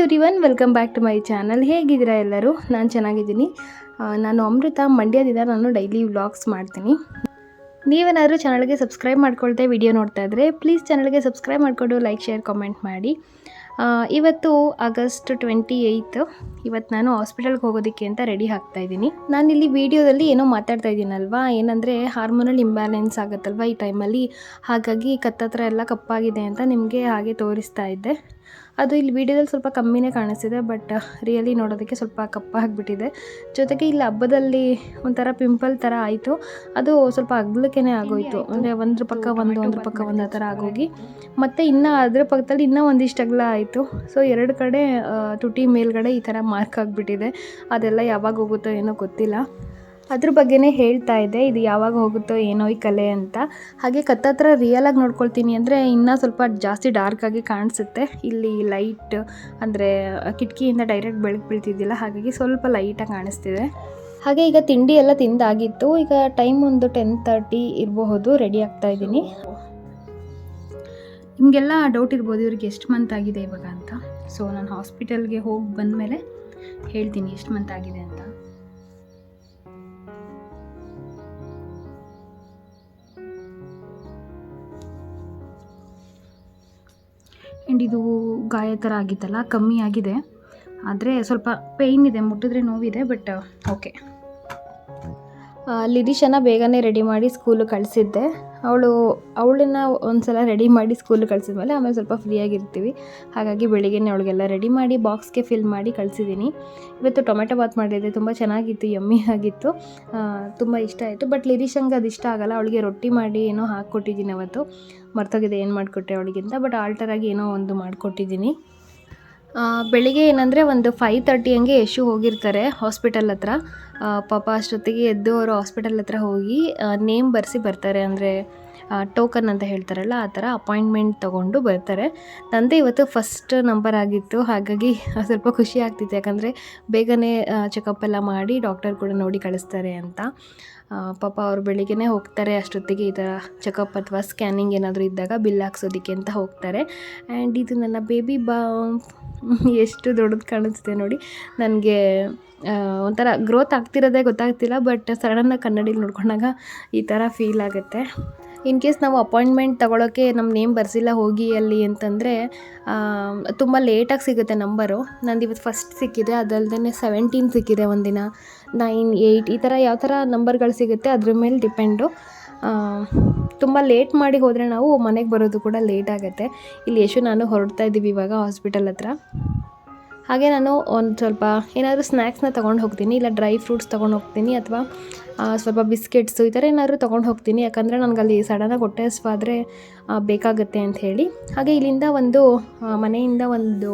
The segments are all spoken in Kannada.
Everyone welcome back to my channel ಹೇಗಿದ್ದೀರಾ ಎಲ್ಲರೂ? ನಾನು ಚೆನ್ನಾಗಿದ್ದೀನಿ. ನಾನು ಅಮೃತ. ಮಂಡ್ಯದಿಂದ ನಾನು ಡೈಲಿ ವ್ಲಾಗ್ಸ್ ಮಾಡ್ತೀನಿ. ನೀವೇನಾದರೂ ಚಾನಲ್ಗೆ ಸಬ್ಸ್ಕ್ರೈಬ್ ಮಾಡ್ಕೊಳ್ತೆ ವಿಡಿಯೋ ನೋಡ್ತಾ ಇದ್ದರೆ ಪ್ಲೀಸ್ ಚಾನಲ್ಗೆ ಸಬ್ಸ್ಕ್ರೈಬ್ ಮಾಡಿಕೊಂಡು ಲೈಕ್ ಶೇರ್ ಕಾಮೆಂಟ್ ಮಾಡಿ. ಇವತ್ತು ಆಗಸ್ಟ್ ಟ್ವೆಂಟಿ ಏಯ್ತ್ ಇವತ್ತು ನಾನು ಹಾಸ್ಪಿಟಲ್ಗೆ ಹೋಗೋದಕ್ಕೆ ಅಂತ ರೆಡಿ ಆಗ್ತಾ ಇದ್ದೀನಿ. ಇಲ್ಲಿ ವಿಡಿಯೋದಲ್ಲಿ ಏನೋ ಮಾತಾಡ್ತಾ ಇದ್ದೀನಲ್ವಾ? ಏನಂದರೆ ಹಾರ್ಮೋನಲ್ ಇಂಬ್ಯಾಲೆನ್ಸ್ ಆಗುತ್ತಲ್ವ ಈ ಟೈಮಲ್ಲಿ ಹಾಗಾಗಿ ಕತ್ತತ್ರ ಎಲ್ಲ ಕಪ್ಪಾಗಿದೆ ಅಂತ ನಿಮಗೆ ಹಾಗೆ ತೋರಿಸ್ತಾ ಇದ್ದೆ. ಅದು ಇಲ್ಲಿ ವಿಡಿಯೋದಲ್ಲಿ ಸ್ವಲ್ಪ ಕಮ್ಮಿನೇ ಕಾಣಿಸ್ತಿದೆ, ಬಟ್ ರಿಯಲಿ ನೋಡೋದಕ್ಕೆ ಸ್ವಲ್ಪ ಕಪ್ಪಾಗಿಬಿಟ್ಟಿದೆ. ಜೊತೆಗೆ ಇಲ್ಲಿ ಹಬ್ಬದಲ್ಲಿ ಒಂಥರ ಪಿಂಪಲ್ ಥರ ಆಯಿತು. ಅದು ಸ್ವಲ್ಪ ಅಗ್ಲಕ್ಕೇ ಆಗೋಯ್ತು. ಅಂದರೆ ಒಂದ್ರ ಪಕ್ಕ ಒಂದು, ಒಂದ್ರ ಪಕ್ಕ ಒಂದು ಆ ಥರ ಆಗೋಗಿ. ಮತ್ತು ಇನ್ನು ಅದ್ರ ಪಕ್ಕದಲ್ಲಿ ಇನ್ನೂ ಒಂದಿಷ್ಟು ಅಗಲ ಆಯಿತು. ಸೊ ಎರಡು ಕಡೆ ತುಟಿ ಮೇಲ್ಗಡೆ ಈ ಥರ ಮಾರ್ಕ್ ಆಗಿಬಿಟ್ಟಿದೆ. ಅದೆಲ್ಲ ಯಾವಾಗ ಹೋಗುತ್ತೋ ಏನೋ ಗೊತ್ತಿಲ್ಲ. ಅದ್ರ ಬಗ್ಗೆನೇ ಹೇಳ್ತಾ ಇದ್ದೆ, ಇದು ಯಾವಾಗ ಹೋಗುತ್ತೋ ಏನೋ ಈ ಕಲೆ ಅಂತ. ಹಾಗೆ ಕತ್ತತ್ರ ರಿಯಲಾಗಿ ನೋಡ್ಕೊಳ್ತೀನಿ ಅಂದರೆ ಇನ್ನೂ ಸ್ವಲ್ಪ ಜಾಸ್ತಿ ಡಾರ್ಕ್ ಆಗಿ ಕಾಣಿಸುತ್ತೆ. ಇಲ್ಲಿ ಲೈಟ್ ಅಂದರೆ ಕಿಟಕಿಯಿಂದ ಡೈರೆಕ್ಟ್ ಬೆಳಕು ಬೀಳ್ತಿದ್ದಿಲ್ಲ, ಹಾಗಾಗಿ ಸ್ವಲ್ಪ ಲೈಟಾಗಿ ಕಾಣಿಸ್ತಿದೆ. ಹಾಗೆ ಈಗ ತಿಂಡಿ ಎಲ್ಲ ತಿಂದಾಗಿತ್ತು, ಈಗ ಟೈಮ್ ಒಂದು ಟೆನ್ ತರ್ಟಿ ಇರಬಹುದು ರೆಡಿ ಆಗ್ತಾ ಇದ್ದೀನಿ. ನಿಮಗೆಲ್ಲ ಡೌಟ್ ಇರ್ಬೋದು, ಇವ್ರಿಗೆ ಎಷ್ಟು ಮಂತ್ ಆಗಿದೆ ಇವಾಗ ಅಂತ. ಸೊ ನಾನು ಹಾಸ್ಪಿಟಲ್ಗೆ ಹೋಗಿ ಬಂದಮೇಲೆ ಹೇಳ್ತೀನಿ ಎಷ್ಟು ಮಂತ್ ಆಗಿದೆ ಅಂತ. ಇದು ಗಾಯ ಥರ ಆಗಿತ್ತಲ್ಲ, ಕಮ್ಮಿ ಆಗಿದೆ. ಆದರೆ ಸ್ವಲ್ಪ ಪೇಯ್ನ್ ಇದೆ, ಮುಟ್ಟಿದ್ರೆ ನೋವಿದೆ ಬಟ್ ಓಕೆ ಲಿದಿಶನ ಬೇಗನೆ ರೆಡಿ ಮಾಡಿ ಸ್ಕೂಲು ಕಳಿಸಿದ್ದೆ. ಅವಳು, ಅವಳನ್ನ ಒಂದು ಸಲ ರೆಡಿ ಮಾಡಿ ಸ್ಕೂಲ್ ಕಳಿಸಿದ್ಮೇಲೆ ಆಮೇಲೆ ಸ್ವಲ್ಪ ಫ್ರೀಯಾಗಿರ್ತೀವಿ. ಹಾಗಾಗಿ ಬೆಳಿಗ್ಗೆನೇ ಅವಳಿಗೆಲ್ಲ ರೆಡಿ ಮಾಡಿ ಬಾಕ್ಸ್ಗೆ ಫಿಲ್ ಮಾಡಿ ಕಳಿಸಿದ್ದೀನಿ. ಇವತ್ತು ಟೊಮೆಟೊ ಬಾತ್ ಮಾಡಿದ್ದೆ, ತುಂಬ ಚೆನ್ನಾಗಿತ್ತು ಯಮ್ಮಿ ಆಗಿತ್ತು. ತುಂಬ ಇಷ್ಟ ಆಯಿತು. ಬಟ್ ಲಿರಿಶಂಗೆ ಅದು ಇಷ್ಟ ಆಗಲ್ಲ. ಅವಳಿಗೆ ರೊಟ್ಟಿ ಮಾಡಿ ಏನೋ ಹಾಕ್ಕೊಟ್ಟಿದ್ದೀನಿ ಅವತ್ತು. ಮರ್ತೋಗಿದೆ, ಏನು ಮಾಡಿಕೊಟ್ಟೆ ಅವಳಿಗಿಂತ. ಬಟ್ ಆಲ್ಟರಾಗಿ ಏನೋ ಒಂದು ಮಾಡಿಕೊಟ್ಟಿದ್ದೀನಿ. ಬೆಳಿಗ್ಗೆ ಏನಂದರೆ ಒಂದು ಫೈವ್ ತರ್ಟಿ ಹಂಗೆ ಯಶು ಹೋಗಿರ್ತಾರೆ ಹಾಸ್ಪಿಟಲ್ ಹತ್ರ. ಪಾಪ ಅಷ್ಟೊತ್ತಿಗೆ ಎದ್ದು ಅವರು ಹಾಸ್ಪಿಟಲ್ ಹತ್ರ ಹೋಗಿ ನೇಮ್ ಬರೆಸಿ ಬರ್ತಾರೆ. ಅಂದರೆ ಟೋಕನ್ ಅಂತ ಹೇಳ್ತಾರಲ್ಲ, ಆ ಥರ ಅಪಾಯಿಂಟ್ಮೆಂಟ್ ತೊಗೊಂಡು ಬರ್ತಾರೆ. ತಂದೆ ಇವತ್ತು ಫಸ್ಟ್ ನಂಬರ್ ಆಗಿತ್ತು. ಹಾಗಾಗಿ ಸ್ವಲ್ಪ ಖುಷಿ ಆಗ್ತಿತ್ತು. ಯಾಕಂದರೆ ಬೇಗನೆ ಚೆಕಪ್ ಎಲ್ಲ ಮಾಡಿ ಡಾಕ್ಟರ್ ಕೂಡ ನೋಡಿ ಕಳಿಸ್ತಾರೆ ಅಂತ. ಪಾಪ ಅವ್ರು ಬೆಳಿಗ್ಗೆನೇ ಹೋಗ್ತಾರೆ. ಅಷ್ಟೊತ್ತಿಗೆ ಈ ಥರ ಚೆಕಪ್ ಅಥವಾ ಸ್ಕ್ಯಾನಿಂಗ್ ಏನಾದರೂ ಇದ್ದಾಗ ಬಿಲ್ ಹಾಕ್ಸೋದಕ್ಕೆ ಅಂತ ಹೋಗ್ತಾರೆ. ಆ್ಯಂಡ್ ಇದು ನನ್ನ ಬೇಬಿ ಬಾ ಎಷ್ಟು ದೊಡ್ಡದು ಕಾಣಿಸ್ತಿದೆ ನೋಡಿ. ನನಗೆ ಒಂಥರ ಗ್ರೋತ್ ಆಗ್ತಿರೋದೇ ಗೊತ್ತಾಗ್ತಿಲ್ಲ ಬಟ್ ಸಡನ್ನಾಗಿ ಕನ್ನಡಿಲಿ ನೋಡ್ಕೊಂಡಾಗ ಈ ಥರ ಫೀಲ್ ಆಗುತ್ತೆ. ಇನ್ ಕೇಸ್ ನಾವು ಅಪಾಯಿಂಟ್ಮೆಂಟ್ ತಗೊಳ್ಳೋಕ್ಕೆ ನಮ್ಮ ನೇಮ್ ಬರ್ಸಿಲ್ಲ ಹೋಗಿ ಅಲ್ಲಿ ಅಂತಂದರೆ ತುಂಬ ಲೇಟಾಗಿ ಸಿಗುತ್ತೆ ನಂಬರು ನಂದು ಇವತ್ತು ಫಸ್ಟ್ ಸಿಕ್ಕಿದೆ ಅದಲ್ಲದೆ ಸೆವೆಂಟೀನ್ ಸಿಕ್ಕಿದೆ ಒಂದಿನ. ನೈನ್ ಏಯ್ಟ್ ಈ ಥರ ಯಾವ ಥರ ನಂಬರ್ಗಳು ಸಿಗುತ್ತೆ, ಅದ್ರ ಮೇಲೆ ಡಿಪೆಂಡು ತುಂಬ ಲೇಟ್ ಮಾಡಿ ಹೋದರೆ ನಾವು ಮನೆಗೆ ಬರೋದು ಕೂಡ ಲೇಟ್ ಆಗುತ್ತೆ. ಇಲ್ಲಿ ಯಶು, ನಾನು ಹೊರಡ್ತಾ ಇದ್ದೀವಿ ಇವಾಗ ಹಾಸ್ಪಿಟಲ್ ಹತ್ರ. ಹಾಗೆ ನಾನು ಒಂದು ಸ್ವಲ್ಪ ಏನಾದರೂ ಸ್ನ್ಯಾಕ್ಸ್ನ ತೊಗೊಂಡು ಹೋಗ್ತೀನಿ, ಇಲ್ಲ ಡ್ರೈ ಫ್ರೂಟ್ಸ್ ತೊಗೊಂಡು ಹೋಗ್ತೀನಿ ಅಥವಾ ಸ್ವಲ್ಪ ಬಿಸ್ಕೆಟ್ಸು ಈ ಥರ ಏನಾದರೂ ತೊಗೊಂಡು ಹೋಗ್ತೀನಿ. ಯಾಕಂದರೆ ಅಲ್ಲಿ ಸಡನ್ನಾಗಿ ಹೊಟ್ಟೆ ಹಸ್ವಾದರೆ ಬೇಕಾಗುತ್ತೆ ಅಂತ ಹೇಳಿ. ಹಾಗೆ ಇಲ್ಲಿಂದ ಒಂದು ಮನೆಯಿಂದ ಒಂದು,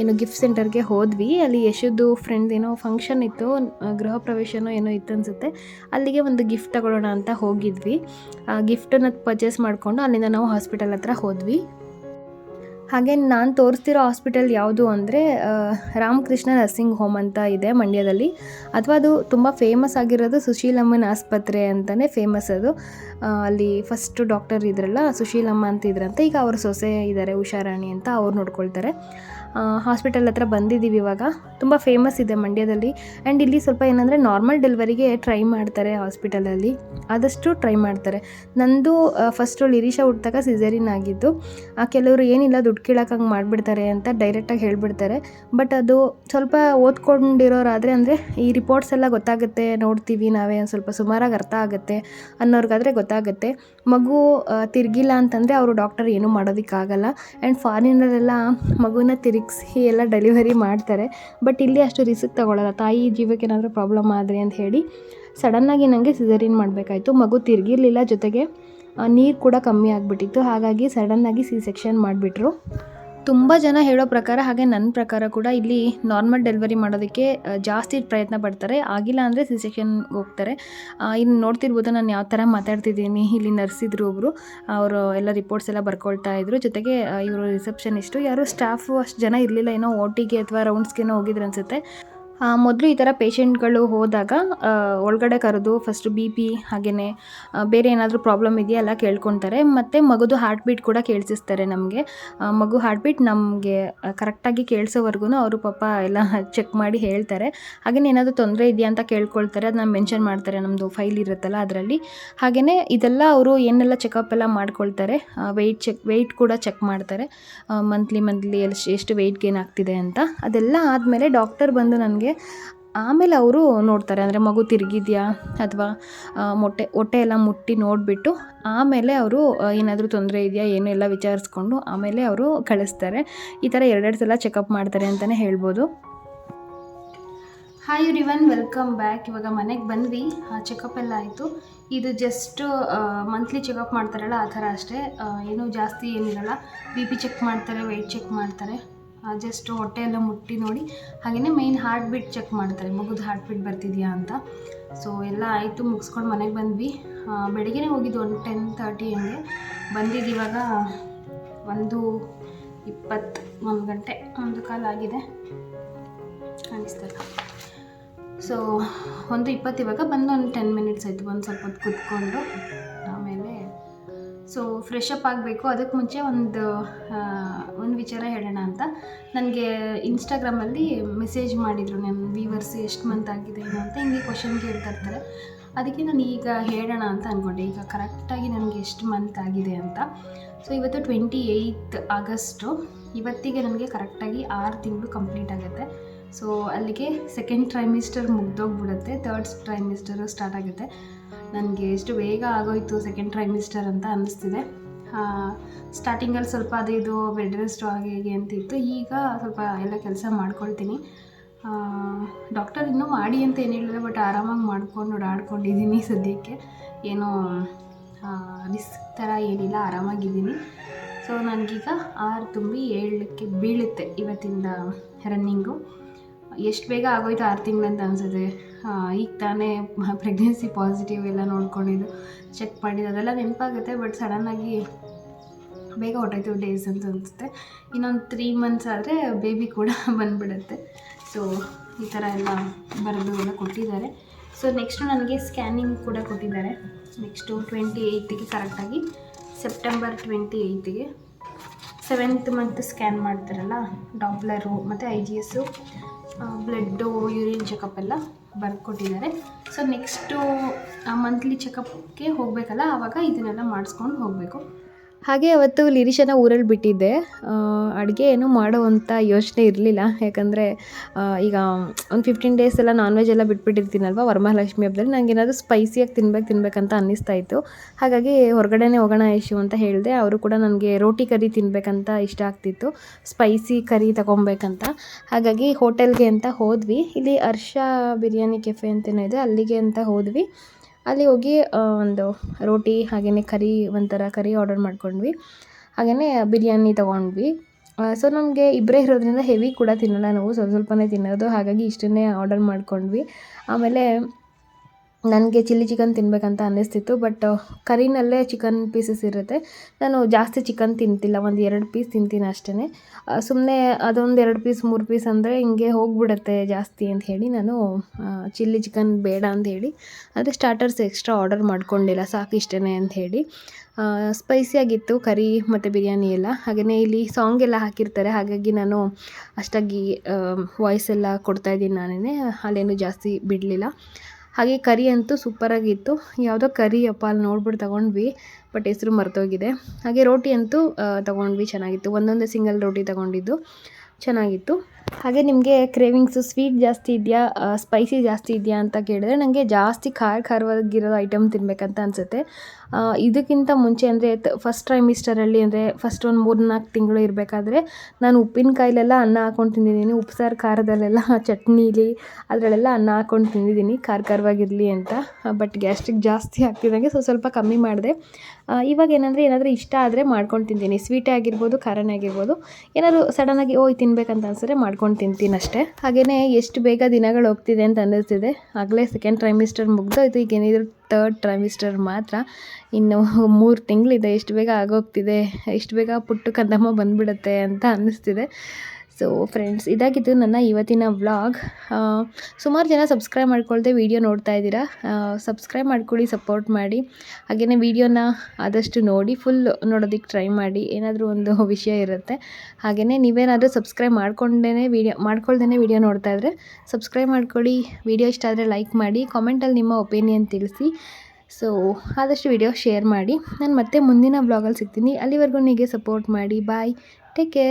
ಏನು ಗಿಫ್ಟ್ ಸೆಂಟರ್ಗೆ ಹೋದ್ವಿ. ಅಲ್ಲಿ ಯಶುದ್ದು ಫ್ರೆಂಡ್ ಏನೋ ಫಂಕ್ಷನ್ ಇತ್ತು ಗೃಹ ಪ್ರವೇಶನೋ ಏನೋ ಇತ್ತು ಅನಿಸುತ್ತೆ. ಅಲ್ಲಿಗೆ ಒಂದು ಗಿಫ್ಟ್ ತಗೊಳ್ಳೋಣ ಅಂತ ಹೋಗಿದ್ವಿ. ಗಿಫ್ಟನ್ನು ಪರ್ಚೇಸ್ ಮಾಡಿಕೊಂಡು ಅಲ್ಲಿಂದ ನಾವು ಹಾಸ್ಪಿಟಲ್ ಹತ್ರ ಹೋದ್ವಿ. ಹಾಗೆ ನಾನು ತೋರಿಸ್ತಿರೋ ಹಾಸ್ಪಿಟಲ್ ಯಾವುದು ಅಂದರೆ ರಾಮಕೃಷ್ಣ ನರ್ಸಿಂಗ್ ಹೋಮ್ ಅಂತ ಇದೆ ಮಂಡ್ಯದಲ್ಲಿ. ಅಥವಾ ಅದು ತುಂಬ ಫೇಮಸ್ ಆಗಿರೋದು ಸುಶೀಲಮ್ಮನ ಆಸ್ಪತ್ರೆ ಅಂತಲೇ ಫೇಮಸ್ ಅದು. ಅಲ್ಲಿ ಫಸ್ಟು ಡಾಕ್ಟರ್ ಇದ್ರಲ್ಲ, ಸುಶೀಲಮ್ಮ ಅಂತ ಇದ್ರಂತೆ. ಈಗ ಅವರು ಸೊಸೆ ಇದ್ದಾರೆ ಉಷಾರಾಣಿ ಅಂತ ಅವ್ರು ನೋಡ್ಕೊಳ್ತಾರೆ. ಹಾಸ್ಪಿಟಲ್ ಹತ್ರ ಬಂದಿದ್ದೀವಿ ಇವಾಗ. ತುಂಬ ಫೇಮಸ್ ಇದೆ ಮಂಡ್ಯದಲ್ಲಿ. ಆ್ಯಂಡ್ ಇಲ್ಲಿ ಸ್ವಲ್ಪ ಏನಂದರೆ ನಾರ್ಮಲ್ ಡೆಲಿವರಿಗೆ ಟ್ರೈ ಮಾಡ್ತಾರೆ ಹಾಸ್ಪಿಟಲಲ್ಲಿ ಆದಷ್ಟು ಟ್ರೈ ಮಾಡ್ತಾರೆ. ನಂದು ಫಸ್ಟು ಲಿರೀಶಾ ಹುಟ್ಟಿದಾಗ ಸಿಸೇರಿನ್ ಆಗಿದ್ದು, ಆ, ಕೆಲವರು ಏನಿಲ್ಲ ದುಡ್ಡು ಕೀಳಕ್ಕಂಗೆ ಮಾಡಿಬಿಡ್ತಾರೆ ಅಂತ ಡೈರೆಕ್ಟಾಗಿ ಹೇಳ್ಬಿಡ್ತಾರೆ. ಬಟ್ ಅದು ಸ್ವಲ್ಪ ಓದ್ಕೊಂಡಿರೋರಾದರೆ ಅಂದರೆ ಈ ರಿಪೋರ್ಟ್ಸ್ ಎಲ್ಲ ಗೊತ್ತಾಗುತ್ತೆ, ನೋಡ್ತೀವಿ ನಾವೇ ಒಂದು ಸ್ವಲ್ಪ ಸುಮಾರಾಗಿ ಅರ್ಥ ಆಗುತ್ತೆ ಅನ್ನೋರ್ಗಾದರೆ ಗೊತ್ತಾಗುತ್ತೆ. ಮಗು ತಿರುಗಿಲ್ಲ ಅಂತಂದರೆ ಅವರು ಡಾಕ್ಟರ್ ಏನೂ ಮಾಡೋದಕ್ಕಾಗಲ್ಲ. ಆ್ಯಂಡ್ ಫಾರಿನಲ್ಲೆಲ್ಲ ಮಗುನ ತಿರುಗಿಸಿ ಎಲ್ಲ ಡೆಲಿವರಿ ಮಾಡ್ತಾರೆ. ಬಟ್ ಇಲ್ಲಿ ಅಷ್ಟು ರಿಸ್ಕ್ ತಗೊಳ್ಳಲ್ಲ ತಾಯಿ ಜೀವಕ್ಕೆ ಏನಾದರೂ ಪ್ರಾಬ್ಲಮ್ ಆದರೆ ಅಂತ ಹೇಳಿ ಸಡನ್ನಾಗಿ ನನಗೆ ಸಿಸರಿನ್ ಮಾಡಬೇಕಾಯ್ತು. ಮಗು ತಿರುಗಿರಲಿಲ್ಲ ಜೊತೆಗೆ ನೀರು ಕೂಡ ಕಮ್ಮಿ ಆಗಿಬಿಟ್ಟಿತ್ತು. ಹಾಗಾಗಿ ಸಡನ್ನಾಗಿ ಸಿ ಸೆಕ್ಷನ್ ಮಾಡಿಬಿಟ್ರು. ತುಂಬ ಜನ ಹೇಳೋ ಪ್ರಕಾರ ಹಾಗೆ ನನ್ನ ಪ್ರಕಾರ ಕೂಡ ಇಲ್ಲಿ ನಾರ್ಮಲ್ ಡೆಲಿವರಿ ಮಾಡೋದಕ್ಕೆ ಜಾಸ್ತಿ ಪ್ರಯತ್ನ ಪಡ್ತಾರೆ. ಆಗಿಲ್ಲ ಅಂದರೆ ಸಿ ಸೆಕ್ಷನ್ಗೆ ಹೋಗ್ತಾರೆ ಇನ್ನು ನೋಡ್ತಿರ್ಬೋದು ನಾನು ಯಾವ ಥರ ಮಾತಾಡ್ತಿದ್ದೀನಿ. ಇಲ್ಲಿ ನರ್ಸಿದ್ರು ಒಬ್ಬರು ಅವರು ಎಲ್ಲ ರಿಪೋರ್ಟ್ಸ್ ಎಲ್ಲ ಬರ್ಕೊಳ್ತಾ ಇದ್ರು. ಜೊತೆಗೆ ಇವರು ರಿಸೆಪ್ಷನಿಸ್ಟು ಯಾರು ಸ್ಟಾಫು ಅಷ್ಟು ಜನ ಇರಲಿಲ್ಲ. ಏನೋ ಓಟಿಗೆ ಅಥವಾ ರೌಂಡ್ಸ್ಗೇನೋ ಹೋಗಿದ್ರು ಅನಿಸುತ್ತೆ. ಮೊದಲು ಈ ಥರ ಪೇಷೆಂಟ್ಗಳು ಹೋದಾಗ ಒಳಗಡೆ ಕರೆದು ಫಸ್ಟು ಬಿ ಪಿ ಹಾಗೆಯೇ ಬೇರೆ ಏನಾದರೂ ಪ್ರಾಬ್ಲಮ್ ಇದೆಯಾ ಎಲ್ಲ ಕೇಳ್ಕೊತಾರೆ. ಮತ್ತು ಮಗುದು ಹಾರ್ಟ್ ಬೀಟ್ ಕೂಡ ಕೇಳಿಸ್ತಾರೆ ನಮಗೆ. ಮಗು ಹಾರ್ಟ್ ಬೀಟ್ ನಮಗೆ ಕರೆಕ್ಟಾಗಿ ಕೇಳಿಸೋವರೆಗೂ ಅವರು ಪಾಪ ಎಲ್ಲ ಚೆಕ್ ಮಾಡಿ ಹೇಳ್ತಾರೆ. ಹಾಗೆಯೇ ಏನಾದರೂ ತೊಂದರೆ ಇದೆಯಾ ಅಂತ ಕೇಳ್ಕೊಳ್ತಾರೆ ಅದನ್ನ ಮೆನ್ಷನ್ ಮಾಡ್ತಾರೆ. ನಮ್ಮದು ಫೈಲ್ ಇರುತ್ತಲ್ಲ ಅದರಲ್ಲಿ. ಹಾಗೆಯೇ ಇದೆಲ್ಲ ಅವರು ಏನೆಲ್ಲ ಚೆಕಪ್ ಎಲ್ಲ ಮಾಡ್ಕೊಳ್ತಾರೆ ವೆಯ್ಟ್ ಚೆಕ್ ವೆಯ್ಟ್ ಕೂಡ ಚೆಕ್ ಮಾಡ್ತಾರೆ. ಮಂತ್ಲಿ ಮಂತ್ಲಿ ಎಷ್ಟು ವೆಯ್ಟ್ ಗೇನ್ ಆಗ್ತಿದೆ ಅಂತ. ಅದೆಲ್ಲ ಆದಮೇಲೆ ಡಾಕ್ಟರ್ ಬಂದು ನನಗೆ ಆಮೇಲೆ ಅವರು ನೋಡ್ತಾರೆ, ಅಂದರೆ ಮಗು ತಿರುಗಿದ್ಯಾ ಅಥವಾ ಮೊಟ್ಟೆ, ಹೊಟ್ಟೆ ಎಲ್ಲ ಮುಟ್ಟಿ ನೋಡಿಬಿಟ್ಟು ಆಮೇಲೆ ಅವರು ಏನಾದರೂ ತೊಂದರೆ ಇದೆಯಾ, ಏನು ಎಲ್ಲ ವಿಚಾರಿಸ್ಕೊಂಡು ಆಮೇಲೆ ಅವರು ಕಳಿಸ್ತಾರೆ. ಈ ಥರ ಎರಡೆರಡು ಸಲ ಚೆಕಪ್ ಮಾಡ್ತಾರೆ ಅಂತಲೇ ಹೇಳ್ಬೋದು. ಹಾಯ್ ರಿವನ್ ವೆಲ್ಕಮ್ ಬ್ಯಾಕ್ ಇವಾಗ ಮನೆಗೆ ಬಂದ್ವಿ. ಚೆಕಪ್ ಎಲ್ಲ ಆಯಿತು. ಇದು ಜಸ್ಟ್ ಮಂತ್ಲಿ ಚೆಕಪ್ ಮಾಡ್ತಾರಲ್ಲ, ಆ ಥರ ಅಷ್ಟೇ. ಏನು ಜಾಸ್ತಿ ಏನಿರಲ್ಲ. ಬಿ ಪಿ ಚೆಕ್ ಮಾಡ್ತಾರೆ ವೆಯ್ಟ್ ಚೆಕ್ ಮಾಡ್ತಾರೆ. ಜಸ್ಟ್ ಹೊಟ್ಟೆ ಎಲ್ಲ ಮುಟ್ಟಿ ನೋಡಿ. ಹಾಗೆಯೇ ಮೈನ್ ಹಾರ್ಟ್ ಬೀಟ್ ಚೆಕ್ ಮಾಡ್ತಾರೆ, ಮಗುದು ಹಾರ್ಟ್ ಬೀಟ್ ಬರ್ತಿದೆಯಾ ಅಂತ. ಸೊ ಎಲ್ಲ ಆಯಿತು, ಮುಗಿಸ್ಕೊಂಡು ಮನೆಗೆ ಬಂದ್ವಿ. ಬೆಳಗ್ಗೆ ಹೋಗಿದ್ದು ಒಂದು ಟೆನ್ ತರ್ಟಿ ಹಂಗೆ. ಬಂದಿದ್ದು ಇವಾಗ ಒಂದು ಇಪ್ಪತ್ತು ಒಂದು ಗಂಟೆ, ಒಂದು ಕಾಲ ಆಗಿದೆ. ಕಾಣಿಸ್ತಲ್ಲ ಸೊ ಒಂದು ಇಪ್ಪತ್ತು ಇವಾಗ ಬಂದು ಒಂದು ಟೆನ್ ಮಿನಿಟ್ಸ್ ಆಯಿತು, ಒಂದು ಸ್ವಲ್ಪ ಹೊತ್ತು ಕುತ್ಕೊಂಡು. ಸೊ ಫ್ರೆಶ್ ಅಪ್ ಆಗಬೇಕು. ಅದಕ್ಕೆ ಮುಂಚೆ ಒಂದು ಒಂದು ವಿಚಾರ ಹೇಳೋಣ ಅಂತ. ನನಗೆ ಇನ್ಸ್ಟಾಗ್ರಾಮಲ್ಲಿ ಮೆಸೇಜ್ ಮಾಡಿದರು ನನ್ನ ವ್ಯೂವರ್ಸ್ ಎಷ್ಟು ಮಂತ್ ಆಗಿದೆ ಅಂತ. ಹಿಂಗೆ ಕ್ವಶನ್ ಕೇಳ್ತಾ ಇರ್ತಾರೆ. ಅದಕ್ಕೆ ನಾನು ಈಗ ಹೇಳೋಣ ಅಂತ ಅಂದ್ಕೊಂಡೆ ಈಗ ಕರೆಕ್ಟಾಗಿ ನನಗೆ ಎಷ್ಟು ಮಂತ್ ಆಗಿದೆ ಅಂತ. ಸೊ ಇವತ್ತು ಟ್ವೆಂಟಿ ಏಯ್ತ್ ಆಗಸ್ಟು ಇವತ್ತಿಗೆ ನನಗೆ ಕರೆಕ್ಟಾಗಿ ಆರು ತಿಂಗಳು ಕಂಪ್ಲೀಟ್ ಆಗುತ್ತೆ. ಸೊ ಅಲ್ಲಿಗೆ ಸೆಕೆಂಡ್ ಟ್ರೈಮಿಸ್ಟರ್ ಮುಗ್ದೋಗ್ಬಿಡುತ್ತೆ. ತರ್ಡ್ ಟ್ರೈಮಿಸ್ಟರು ಸ್ಟಾರ್ಟ್ ಆಗುತ್ತೆ. ನನಗೆ ಎಷ್ಟು ಬೇಗ ಆಗೋಯ್ತು ಸೆಕೆಂಡ್ ಟ್ರೈಮಿಸ್ಟರ್ ಅಂತ ಅನ್ನಿಸ್ತಿದೆ. ಸ್ಟಾರ್ಟಿಂಗಲ್ಲಿ ಸ್ವಲ್ಪ ಅದು ಇದು ಬೆಡ್ ರೆಸ್ಟು ಹಾಗೆ ಹೀಗೆ ಅಂತ ಇತ್ತು. ಈಗ ಸ್ವಲ್ಪ ಎಲ್ಲ ಕೆಲಸ ಮಾಡ್ಕೊಳ್ತೀನಿ. ಡಾಕ್ಟರ್ ಇನ್ನೂ ಮಾಡಿ ಅಂತ ಏನು ಹೇಳಿದ್ರೆ ಬಟ್ ಆರಾಮಾಗಿ ಮಾಡ್ಕೊಂಡು ಓಡಾಡ್ಕೊಂಡಿದ್ದೀನಿ ಸದ್ಯಕ್ಕೆ. ಏನು ರಿಸ್ಕ್ ಥರ ಏನಿಲ್ಲ, ಆರಾಮಾಗಿದ್ದೀನಿ. ಸೊ ನನಗೀಗ ಆರು ತುಂಬಿ ಏಳಕ್ಕೆ ಬೀಳುತ್ತೆ ಇವತ್ತಿಂದ ರನ್ನಿಂಗು ಎಷ್ಟು ಬೇಗ ಆಗೋಯ್ತು ಆರು ತಿಂಗಳಂತ ಅನಿಸುತ್ತೆ? ಈಗ ತಾನೇ ಪ್ರೆಗ್ನೆನ್ಸಿ ಪಾಸಿಟಿವ್ ಎಲ್ಲ ನೋಡ್ಕೊಂಡಿದ್ದು ಚೆಕ್ ಮಾಡಿದ್ದು, ಅದೆಲ್ಲ ನೆನಪಾಗುತ್ತೆ ಬಟ್ ಸಡನ್ನಾಗಿ ಬೇಗ ಹೊಟ್ಟೋಯ್ತು ಡೇಸ್ ಅಂತ ಅನಿಸುತ್ತೆ. ಇನ್ನೊಂದು ತ್ರೀ ಮಂತ್ಸ್ ಆದರೆ ಬೇಬಿ ಕೂಡ ಬಂದುಬಿಡುತ್ತೆ. ಸೊ ಈ ಥರ ಎಲ್ಲ ಬರೆದು ಎಲ್ಲ ಕೊಟ್ಟಿದ್ದಾರೆ. ಸೊ ನೆಕ್ಸ್ಟು ನನಗೆ ಸ್ಕ್ಯಾನಿಂಗ್ ಕೂಡ ಕೊಟ್ಟಿದ್ದಾರೆ. ನೆಕ್ಸ್ಟು ಟ್ವೆಂಟಿ ಏಯ್ತಿಗೆ ಕರೆಕ್ಟಾಗಿ ಸೆಪ್ಟೆಂಬರ್ ಟ್ವೆಂಟಿ ಏಯ್ತಿಗೆ ಸೆವೆಂತ್ ಮಂತ್ ಸ್ಕ್ಯಾನ್ ಮಾಡ್ತಾರಲ್ಲ ಡಾಪ್ಲರು ಮತ್ತು I G S blood urine checkup ಎಲ್ಲ. ಬರ್ಕೊಟ್ಟಿದ್ದಾರೆ. ಸೊ ನೆಕ್ಸ್ಟು ಮಂತ್ಲಿ ಚೆಕಪ್ಗೆ ಹೋಗಬೇಕಲ್ಲ ಆವಾಗ ಇದನ್ನೆಲ್ಲ ಮಾಡಿಸ್ಕೊಂಡು ಹೋಗಬೇಕು. ಹಾಗೆ ಅವತ್ತು ಲಿರಿಶನ ಊರಲ್ಲಿ ಬಿಟ್ಟಿದ್ದೆ. ಅಡುಗೆ ಏನು ಮಾಡೋವಂಥ ಯೋಚನೆ ಇರಲಿಲ್ಲ. ಯಾಕಂದರೆ ಈಗ ಒಂದು ಫಿಫ್ಟೀನ್ ಡೇಸ್ ಎಲ್ಲ ನಾನ್ ವೆಜ್ ಎಲ್ಲ ಬಿಟ್ಬಿಟ್ಟಿರ್ತೀನಲ್ವ, ವರಮಹಾಲಕ್ಷ್ಮಿ ಹಬ್ಬದಲ್ಲಿ ನನಗೆ ಏನಾದರೂ ಸ್ಪೈಸಿಯಾಗಿ ತಿನ್ಬೇಕು, ತಿನ್ಬೇಕಂತ ಅನ್ನಿಸ್ತಾ ಇತ್ತು. ಹಾಗಾಗಿ ಹೊರಗಡೆನೇ ಹೋಗೋಣ ಯಶು ಅಂತ ಹೇಳಿದೆ. ಅವರು ಕೂಡ ನನಗೆ ರೋಟಿ ಕರಿ ತಿನ್ಬೇಕಂತ ಇಷ್ಟ ಆಗ್ತಿತ್ತು. ಸ್ಪೈಸಿ ಕರಿ ತಗೊಬೇಕಂತ. ಹಾಗಾಗಿ ಹೋಟೆಲ್ಗೆ ಅಂತ ಹೋದ್ವಿ. ಇಲ್ಲಿ ಅರ್ಷ ಬಿರಿಯಾನಿ ಕೆಫೆ ಅಂತೇನೋ ಇದೆ, ಅಲ್ಲಿಗೆ ಅಂತ ಹೋದ್ವಿ. ಅಲ್ಲಿ ಹೋಗಿ ಒಂದು ರೋಟಿ ಹಾಗೆಯೇ ಕರಿ, ಒಂಥರ ಕರಿ ಆರ್ಡರ್ ಮಾಡ್ಕೊಂಡ್ವಿ. ಹಾಗೆಯೇ ಬಿರಿಯಾನಿ ತೊಗೊಂಡ್ವಿ. ಸೊ ನಮಗೆ ಇಬ್ಬರೇ ಇರೋದ್ರಿಂದ ಹೆವಿ ಕೂಡ ತಿನ್ನಲ್ಲ ನಾವು, ಸ್ವಲ್ಪ ಸ್ವಲ್ಪನೇ ತಿನ್ನೋದು. ಹಾಗಾಗಿ ಇಷ್ಟನ್ನೇ ಆರ್ಡರ್ ಮಾಡ್ಕೊಂಡ್ವಿ. ಆಮೇಲೆ ನನಗೆ ಚಿಲ್ಲಿ ಚಿಕನ್ ತಿನ್ನಬೇಕಂತ ಅನ್ನಿಸ್ತಿತ್ತು ಬಟ್ ಕರಿನಲ್ಲೇ ಚಿಕನ್ ಪೀಸಸ್ ಇರುತ್ತೆ. ನಾನು ಜಾಸ್ತಿ ಚಿಕನ್ ತಿಂತಿಲ್ಲ, ಒಂದು ಎರಡು ಪೀಸ್ ತಿಂತೀನಿ ಅಷ್ಟೇ ಸುಮ್ಮನೆ ಅದೊಂದು ಎರಡು ಪೀಸ್ ಮೂರು ಪೀಸ್ ಅಂದರೆ ಹಿಂಗೆ ಹೋಗ್ಬಿಡುತ್ತೆ ಜಾಸ್ತಿ ಅಂತ ಹೇಳಿ ನಾನು ಚಿಲ್ಲಿ ಚಿಕನ್ ಬೇಡ ಅಂತ ಹೇಳಿ ಆದರೆ ಸ್ಟಾರ್ಟರ್ಸ್ ಎಕ್ಸ್ಟ್ರಾ ಆರ್ಡರ್ ಮಾಡ್ಕೊಂಡಿಲ್ಲ, ಸಾಕು ಇಷ್ಟೇ ಅಂತ ಹೇಳಿ. ಸ್ಪೈಸಿಯಾಗಿತ್ತು ಕರಿ ಮತ್ತು ಬಿರಿಯಾನಿ ಎಲ್ಲ. ಹಾಗೆಯೇ ಇಲ್ಲಿ ಸಾಂಗ್ ಎಲ್ಲ ಹಾಕಿರ್ತಾರೆ, ಹಾಗಾಗಿ ನಾನು ಅಷ್ಟಾಗಿ ವಾಯ್ಸ್ ಎಲ್ಲ ಕೊಡ್ತಾಯಿದ್ದೀನಿ ನಾನೇ ಅಲ್ಲೇನು ಜಾಸ್ತಿ ಬಿಡಲಿಲ್ಲ. ಹಾಗೆ ಕರಿ ಅಂತೂ ಸೂಪರಾಗಿತ್ತು ಯಾವುದೋ ಕರಿ ಅಪ್ಪ ಅಲ್ಲಿ ನೋಡ್ಬಿಟ್ಟು ತೊಗೊಂಡ್ವಿ ಬಟ್ ಹೆಸರು ಮರೆತೋಗಿದೆ. ಹಾಗೆ ರೋಟಿ ಅಂತೂ ತೊಗೊಂಡ್ವಿ, ಚೆನ್ನಾಗಿತ್ತು. ಒಂದೊಂದೇ ಸಿಂಗಲ್ ರೋಟಿ ತೊಗೊಂಡಿದ್ದು, ಚೆನ್ನಾಗಿತ್ತು. ಹಾಗೆ ನಿಮಗೆ ಕ್ರೇವಿಂಗ್ಸು ಸ್ವೀಟ್ ಜಾಸ್ತಿ ಇದೆಯಾ ಸ್ಪೈಸಿ ಜಾಸ್ತಿ ಇದೆಯಾ ಅಂತ ಕೇಳಿದ್ರೆ ನನಗೆ ಜಾಸ್ತಿ ಖಾರ ಖಾರವಾಗಿರೋ ಐಟಮ್ ತಿನ್ನಬೇಕಂತ ಅನಿಸುತ್ತೆ. ಇದಕ್ಕಿಂತ ಮುಂಚೆ ಅಂದರೆ ಫಸ್ಟ್ ಟ್ರೈಮಿಸ್ಟರಲ್ಲಿ ಅಂದರೆ ಫಸ್ಟ್ ಒಂದು ಮೂರು ನಾಲ್ಕು ತಿಂಗಳು ಇರಬೇಕಾದ್ರೆ ನಾನು ಉಪ್ಪಿನಕಾಯಿಲೆಲ್ಲ ಅನ್ನ ಹಾಕ್ಕೊಂಡು ತಿಂದಿದ್ದೀನಿ. ಉಪ್ಸಾರು ಖಾರದಲ್ಲೆಲ್ಲ ಚಟ್ನಿಲಿ ಅದರಲ್ಲೆಲ್ಲ ಅನ್ನ ಹಾಕ್ಕೊಂಡು ತಿಂದಿದ್ದೀನಿ. ಖಾರ ಖಾರವಾಗಿರಲಿ ಅಂತ. ಬಟ್ ಗ್ಯಾಸ್ಟ್ರಿಕ್ ಜಾಸ್ತಿ ಆಗ್ತಿದ್ದಂಗೆ ಸೊ ಸ್ವಲ್ಪ ಕಮ್ಮಿ ಮಾಡಿದೆ. ಇವಾಗ ಏನಂದರೆ ಏನಾದರೂ ಇಷ್ಟ ಆದರೆ ಮಾಡ್ಕೊಂಡು ತಿಂತೀನಿ ಸ್ವೀಟೇ ಆಗಿರ್ಬೋದು, ಖಾರನೇ ಆಗಿರ್ಬೋದು. ಏನಾದರೂ ಸಡನ್ನಾಗಿ ಓಯ್, ತಿನ್ಬೇಕಂತ ಅನ್ಸಿದ್ರೆ ಮಾಡ್ಕೊಂಡು ತಿಂತೀನಿ ಅಷ್ಟೇ. ಹಾಗೆಯೇ ಎಷ್ಟು ಬೇಗ ದಿನಗಳು ಹೋಗ್ತಿದೆ ಅಂತ ಅನ್ನಿಸ್ತಿದೆ. ಆಗಲೇ ಸೆಕೆಂಡ್ ಟ್ರೈಮಿಸ್ಟರ್ ಮುಗ್ದೋಯ್ತು. ಈಗ ಏನಿದ್ರು ತರ್ಡ್ ಟ್ರೈಮಿಸ್ಟರ್ ಮಾತ್ರ ಇನ್ನು ಮೂರು ತಿಂಗಳಿದೆ ಎಷ್ಟು ಬೇಗ ಆಗೋಗ್ತಿದೆ ಎಷ್ಟು ಬೇಗ ಪುಟ್ಟು ಕಂದಮ್ಮ ಬಂದ್ಬಿಡುತ್ತೆ ಅಂತ ಅನ್ನಿಸ್ತಿದೆ. ಸೊ ಫ್ರೆಂಡ್ಸ್ ಇದಾಗಿದ್ದು ನನ್ನ ಇವತ್ತಿನ ವ್ಲಾಗ್ ಸುಮಾರು ಜನ ಸಬ್ಸ್ಕ್ರೈಬ್ ಮಾಡ್ಕೊಳ್ದೆ ವೀಡಿಯೋ ನೋಡ್ತಾ ಇದ್ದೀರಾ? ಸಬ್ಸ್ಕ್ರೈಬ್ ಮಾಡ್ಕೊಳ್ಳಿ ಸಪೋರ್ಟ್ ಮಾಡಿ. ಹಾಗೆಯೇ ವೀಡಿಯೋನ ಆದಷ್ಟು ನೋಡಿ ಫುಲ್ ನೋಡೋದಕ್ಕೆ ಟ್ರೈ ಮಾಡಿ. ಏನಾದರೂ ಒಂದು ವಿಷಯ ಇರುತ್ತೆ. ಹಾಗೆಯೇ ನೀವೇನಾದರೂ ಸಬ್ಸ್ಕ್ರೈಬ್ ಮಾಡ್ಕೊಂಡೇ ವೀಡಿಯೋ ಮಾಡ್ಕೊಳ್ದೇ ವೀಡಿಯೋ ನೋಡ್ತಾ ಇದ್ದರೆ ಸಬ್ಸ್ಕ್ರೈಬ್ ಮಾಡ್ಕೊಳ್ಳಿ ವೀಡಿಯೋ ಇಷ್ಟ ಆದರೆ ಲೈಕ್ ಮಾಡಿ. ಕಾಮೆಂಟಲ್ಲಿ ನಿಮ್ಮ ಒಪಿನಿಯನ್ ತಿಳಿಸಿ. ಸೊ ಆದಷ್ಟು ವಿಡಿಯೋ ಶೇರ್ ಮಾಡಿ. ನಾನು ಮತ್ತೆ ಮುಂದಿನ ಬ್ಲಾಗಲ್ಲಿ ಸಿಗ್ತೀನಿ. ಅಲ್ಲಿವರೆಗೂ ನಿಮಗೆ ಸಪೋರ್ಟ್ ಮಾಡಿ. Bye take care